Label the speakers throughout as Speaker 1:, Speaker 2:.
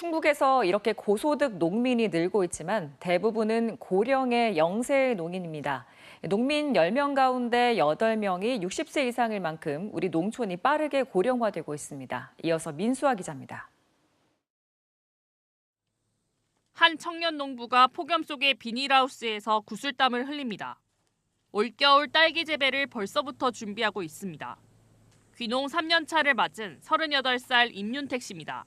Speaker 1: 충북에서 이렇게 고소득 농민이 늘고 있지만 대부분은 고령의 영세 농인입니다. 농민 10명 가운데 8명이 60세 이상일 만큼 우리 농촌이 빠르게 고령화되고 있습니다. 이어서 민수아 기자입니다.
Speaker 2: 한 청년 농부가 폭염 속의 비닐하우스에서 구슬땀을 흘립니다. 올겨울 딸기 재배를 벌써부터 준비하고 있습니다. 귀농 3년 차를 맞은 38살 임윤택 씨입니다.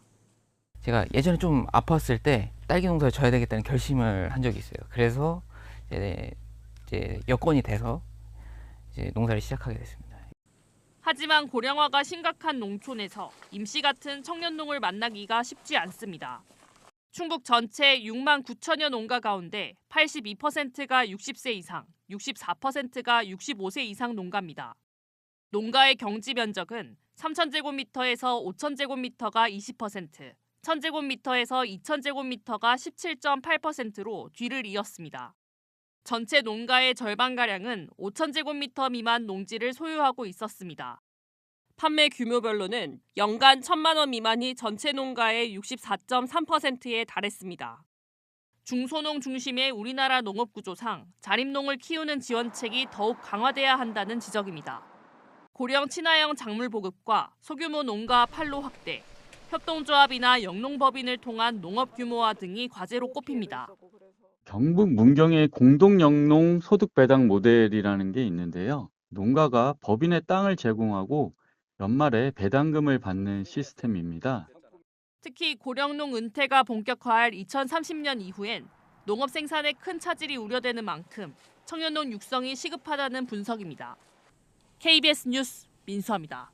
Speaker 3: 제가 예전에 좀 아팠을 때 딸기 농사를 져야 되겠다는 결심을 한 적이 있어요. 그래서 이제, 이제 여건이 돼서 이제 농사를 시작하게 됐습니다.
Speaker 2: 하지만 고령화가 심각한 농촌에서 임씨 같은 청년농을 만나기가 쉽지 않습니다. 충북 전체 6만 9천여 농가 가운데 82%가 60세 이상, 64%가 65세 이상 농가입니다. 농가의 경지 면적은 3,000제곱미터에서 5,000제곱미터가 20%, 1,000제곱미터에서 2,000제곱미터가 17.8%로 뒤를 이었습니다. 전체 농가의 절반가량은 5,000제곱미터 미만 농지를 소유하고 있었습니다. 판매 규모별로는 연간 1천만 원 미만이 전체 농가의 64.3%에 달했습니다. 중소농 중심의 우리나라 농업 구조상 자립농을 키우는 지원책이 더욱 강화돼야 한다는 지적입니다. 고령 친화형 작물 보급과 소규모 농가 판로 확대, 협동조합이나 영농법인을 통한 농업 규모화 등이 과제로 꼽힙니다.
Speaker 4: 경북 문경의 공동영농 소득배당 모델이라는 게 있는데요. 농가가 법인의 땅을 제공하고 연말에 배당금을 받는 시스템입니다.
Speaker 2: 특히 고령농 은퇴가 본격화할 2030년 이후엔 농업 생산에 큰 차질이 우려되는 만큼 청년농 육성이 시급하다는 분석입니다. KBS 뉴스 민수입니다.